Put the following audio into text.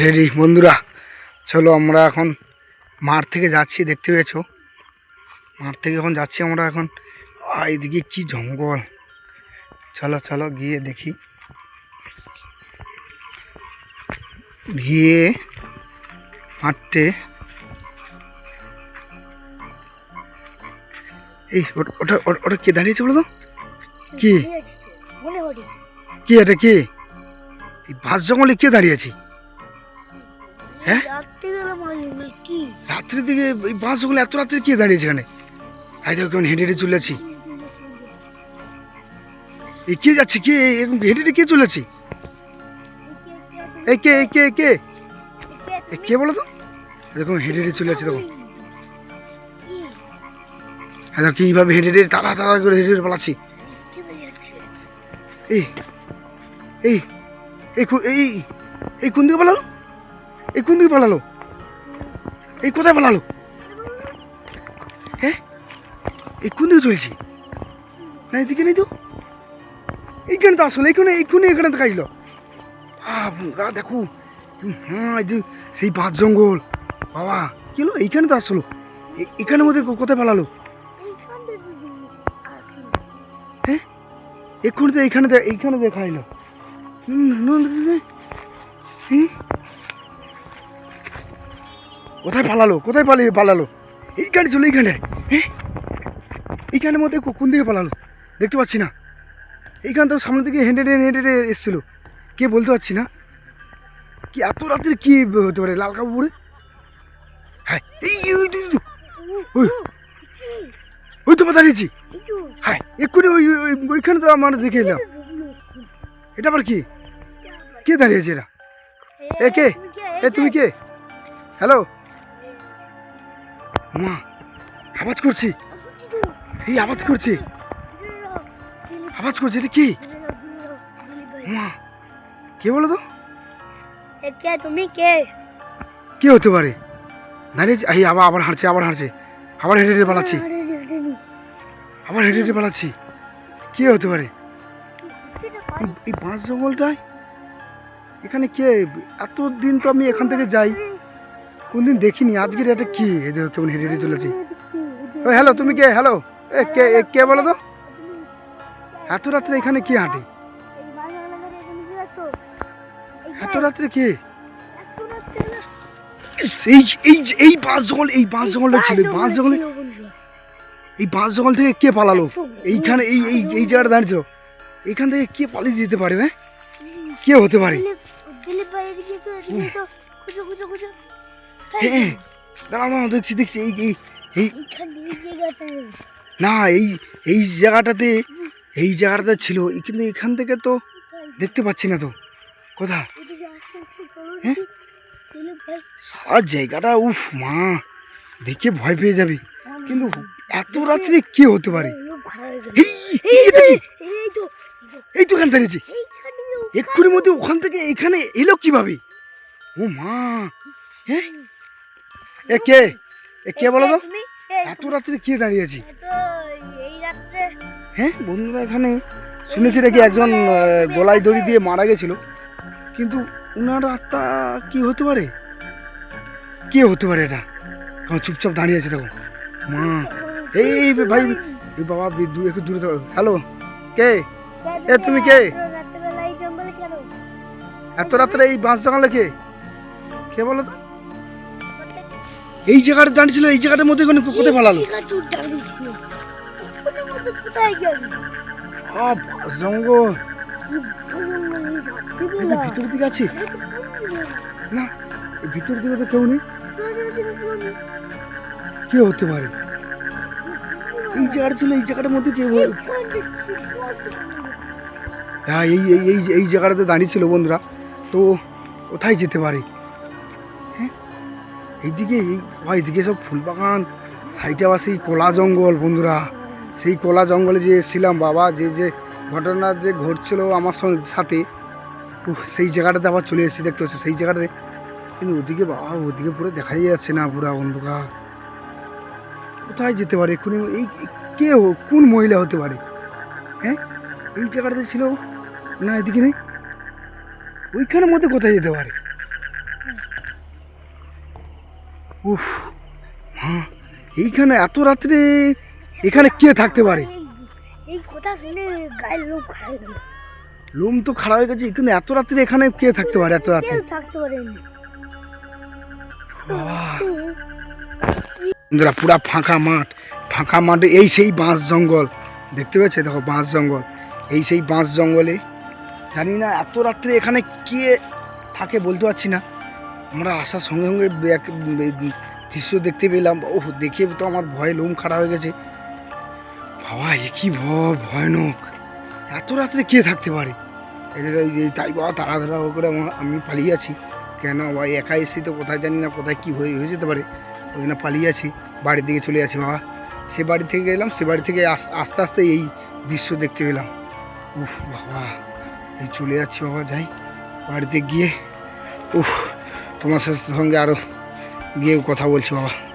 Ready বন্ধুরা। চলো আমরা এখন মাঠ থেকে যাচ্ছি দেখতে পেয়েছ? মাঠ থেকে এখন যাচ্ছি আমরা এখন। এইদিকে কি জঙ্গল। চলো চলো গিয়ে দেখি। গিয়ে মাঠে এই ওটা ওটা কে দাঁড়িয়েছে বলো তো? কি? এটা কে? বাস জঙ্গলে কে দাঁড়িয়েছে হ্যাঁ? মানে রাত্রির দিকে এই বাসগুলো এত রাত্রে কে দাঁড়িয়েছে এখানে আই দেখো কেমন হেঁটে হেঁটে চলেছি এই কে যাচ্ছে কে এরকম হেঁটে হেঁটে কে চলেছে এই কে কে কে কে বলো তো দেখো হেঁটে হেঁটে চলে যাচ্ছে দেখো হ্যাঁ দেখো কীভাবে হেঁটে হেঁটে তাড়া তাড়া করে হেঁটে হেঁটে পালাচ্ছি এই এই এই এই কোন দিকে পালালো এই কোন দিকে পালালো? এই কোথায় পালালো? হ্যাঁ? এই কোন দিকে চলেছি? না এদিকে নেই তো। এইখানে তো আসলে এইখানে এইখানে এখানে তো খাইলো গা দেখো। হ্যাঁ সেই বাঁধ জঙ্গল। বাবা কি হলো? এইখানে তো আসলো। এ- এখানের মধ্যে কোথায় পালালো? এক্ষুনি তো এইখানে এইখানে দেখাইলো। হুম, না, না, না, না। হি? কোথায় পালালো? কোথায় পালিয়ে পালালো? এইখানে ছিল এইখানে। হ্যাঁ এইখানের মধ্যে কোন দিকে পালালো? দেখতে পাচ্ছি না। এইখান তো সামনে দিকে হেঁটে হেঁটে হেঁটে এসেছিল। কে বলতে পারছি না। কি এত রাত্রে কি হতে পারে লাল কাপড় পরে? হ্যাঁ এই ওই ওই তো, দাঁড়িয়েছি হ্যাঁ এক্ষুনি ওই- ওইখানে তো আমার দেখে এলাম। এটা আবার কি? কে দাঁড়িয়েছে এরা? এ কে? এ তুমি কে? হ্যালো? মা আওয়াজ করছি। এই আওয়াজ করছি। আওয়াজ করছি এটা কি? মা কে বলো তো? কে তুমি কে? কে হতে পারে? দাঁড়িয়েছে এই আবার আবার হাঁটছে আবার হাঁটছে। আবার হেঁটে হেঁটে পালাচ্ছি। আবার হেঁটে হেঁটে পালাচ্ছি। কে হতে পারে? এই- এই বাঁশ জঙ্গলটায়? এখানে কে? এত দিন তো আমি এখান থেকে যাই। কোনদিন দেখিনি, আজকের এটা কি? কেমন হেঁটে হেঁটে চলেছি। ও হ্যালো তুমি কে? হ্যালো এ কে কে বলো তো? এত রাত্রে এখানে কি হাঁটে? এত রাত্রে কে? এই এই এই বাঁশ জঙ্গল, এই বাঁশ জঙ্গলটা ছিল বাঁশ জঙ্গলে এই বাঁশ জঙ্গল থেকে কে পালালো? এইখানে, এই এই এই জায়গাটা দাঁড়িয়েছিল এইখান থেকে কে পালিয়ে যেতে পারে হ্যাঁ? কে হতে পারে? দিলীপ দাঁড়াও দাঁড়াও, দেখছি দেখছি, এই এই না, এই এই জায়গাটাতে এই জায়গাটাতে ছিল কিন্তু এখান থেকে তো দেখতে পাচ্ছি না তো। কোথা হ্যাঁ? সারা জায়গাটা, উফ, মা, দেখে ভয় পেয়ে যাবে। কিন্তু এত রাত্রে কে হতে পারে? এই তো এখানে দাঁড়িয়েছে এক্ষুনি মধ্যে ওখান থেকে এখানে এলো কীভাবে? ও মা হ্যাঁ? এ কে? এ কে বলো তো? এত রাত্রে কে এই রাত্রে হ্যাঁ বন্ধুরা এখানে শুনেছি নাকি একজন গলায় দড়ি দিয়ে মারা গেছিল। কিন্তু ওনার আত্মা কি হতে পারে? কে হতে পারে এটা? কেমন চুপচাপ দাঁড়িয়ে আছে দেখো। মা এই ভাই বাবা একটু দূরে হ্যালো কে? এ, তুমি কে? এত রাত্রে এই বাঁশ জঙ্গলে কে? কে বলো তো? এই জায়গাটা দাঁড়িয়েছিল এই জায়গাটার মধ্যে কোনো কোথায় পালালো? জঙ্গল। ভিতরের দিকে আছে? না। এই ভিতরের দিকে তো কেউ নেই। কে হতে পারে? এই জায়গাটা ছিল এই জায়গাটার মধ্যে কেউ হ্যাঁ? এই এই এই এই জায়গাটাতে দাঁড়িয়েছিল বন্ধুরা। তো কোথায় যেতে পারে? এইদিকে এই বাবা, এইদিকে সব ফুল বাগান সাইডে আবার সেই কলা জঙ্গল বন্ধুরা। সেই কলা জঙ্গলে যে এসেছিলাম বাবা যে যে ঘটনা যে ঘটছিল আমার সাথে সেই জায়গাটাতে আবার চলে এসেছি দেখতে হচ্ছে সেই জায়গাটাতে। কিন্তু ওদিকে বাবা ওদিকে পুরো দেখাই যাচ্ছে না পুরা অন্ধকার। কোথায় যেতে পারে? এক্ষুনি এই কে কোন মহিলা হতে পারে? হ্যাঁ? এই জায়গাটাতে ছিল? না এদিকে নেই। ওইখানের মধ্যে কোথায় যেতে পারে? উফ হ্যাঁ এইখানে এত রাত্রে এখানে কে থাকতে পারে? এই- এই কথা শুনে গায়ের লোক খারাপ গেল। লোম তো খারাপ হয়ে গেছে কিন্তু এত রাত্রে এখানে কে থাকতে পারে এত রাত্রে? থাকতে বাবা। বন্ধুরা পুরা ফাঁকা মাঠ ফাঁকা মাঠে এই সেই বাঁশ জঙ্গল। দেখতে পাচ্ছে দেখো বাঁশ জঙ্গল। এই সেই বাঁশ জঙ্গলে জানি না এত রাত্রে এখানে কে থাকে বলতে পারছি না। আমরা আসার সঙ্গে সঙ্গে এক দৃশ্য দেখতে পেলাম। ও দেখে তো আমার ভয়ে লোম খারাপ হয়ে গেছে। বাবা, এ কি ভয় ভয়ানক। এত রাত্রে কে থাকতে পারে? তাই বাবা তাড়া তাড়া করে আমি পালিয়ে আছি। কেন, ভাই, একা এসেছি তো কোথায় জানি না, কোথায় কী হয়ে হয়ে যেতে পারে। ওই জন্য পালিয়ে আছি, বাড়ির দিকে চলে আছি বাবা। সে বাড়ি থেকে গেলাম, সে বাড়ি থেকে আস- আস্তে আস্তে এই দৃশ্য দেখতে পেলাম। উফ, বাবা, এই চলে যাচ্ছি বাবা, যাই। বাড়িতে গিয়ে, উফ। তোমার সঙ্গে আরও গিয়ে কথা বলছি বাবা।